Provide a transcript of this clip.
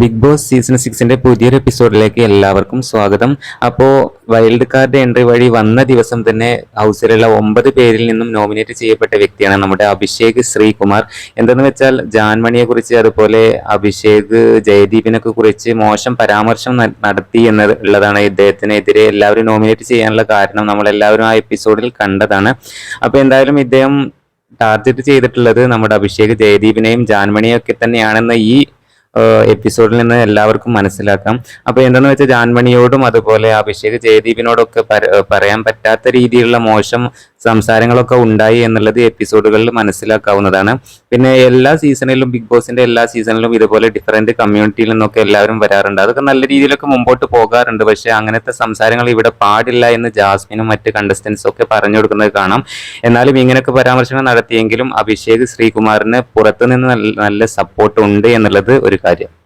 Big boss season സിക്സിന്റെ പുതിയൊരു എപ്പിസോഡിലേക്ക് എല്ലാവർക്കും സ്വാഗതം. അപ്പോൾ വൈൽഡ് കാർഡ് എൻട്രി വഴി വന്ന ദിവസം തന്നെ ഹൗസിലുള്ള ഒമ്പത് പേരിൽ നിന്നും നോമിനേറ്റ് ചെയ്യപ്പെട്ട വ്യക്തിയാണ് നമ്മുടെ അഭിഷേക് ശ്രീകുമാർ. എന്തെന്ന് വെച്ചാൽ ജാൻമണിയെ കുറിച്ച് അതുപോലെ അഭിഷേക് ജയദീപിനൊക്കെ കുറിച്ച് മോശം പരാമർശം നടത്തി എന്നുള്ളതാണ് ഇദ്ദേഹത്തിനെതിരെ എല്ലാവരും നോമിനേറ്റ് ചെയ്യാനുള്ള കാരണം നമ്മൾ എല്ലാവരും ആ എപ്പിസോഡിൽ കണ്ടതാണ്. അപ്പോൾ എന്തായാലും ഇദ്ദേഹം ടാർഗറ്റ് ചെയ്തിട്ടുള്ളത് നമ്മുടെ അഭിഷേക് ജയദീപിനെയും ജാൻമണിയും ഒക്കെ തന്നെയാണെന്ന് ഈ എപ്പിസോഡിൽ നിന്ന് എല്ലാവർക്കും മനസ്സിലാക്കാം. അപ്പൊ എന്താണെന്ന് വെച്ചാൽ ജാൻമണിയോടും അതുപോലെ അഭിഷേക് ജയദീപിനോടൊക്കെ പറയാൻ പറ്റാത്ത രീതിയിലുള്ള മോശം സംസാരങ്ങളൊക്കെ ഉണ്ടായി എന്നുള്ളത് എപ്പിസോഡുകളിൽ മനസ്സിലാക്കാവുന്നതാണ്. പിന്നെ എല്ലാ സീസണിലും ബിഗ് ബോസിന്റെ എല്ലാ സീസണിലും ഇതുപോലെ ഡിഫറെന്റ് കമ്മ്യൂണിറ്റിയിൽ നിന്നൊക്കെ എല്ലാവരും വരാറുണ്ട്. അതൊക്കെ നല്ല രീതിയിലൊക്കെ മുമ്പോട്ട് പോകാറുണ്ട്. പക്ഷെ അങ്ങനത്തെ സംസാരങ്ങൾ ഇവിടെ പാടില്ല എന്ന് ജാസ്മിനും മറ്റ് കണ്ടസ്റ്റൻസും ഒക്കെ പറഞ്ഞു കൊടുക്കുന്നത് കാണാം. എന്നാലും ഇങ്ങനെയൊക്കെ പരാമർശങ്ങൾ നടത്തിയെങ്കിലും അഭിഷേക് ശ്രീകുമാറിന് പുറത്തുനിന്ന് നല്ല- സപ്പോർട്ട് ഉണ്ട് എന്നുള്ളത് ഒരു കാര്യം.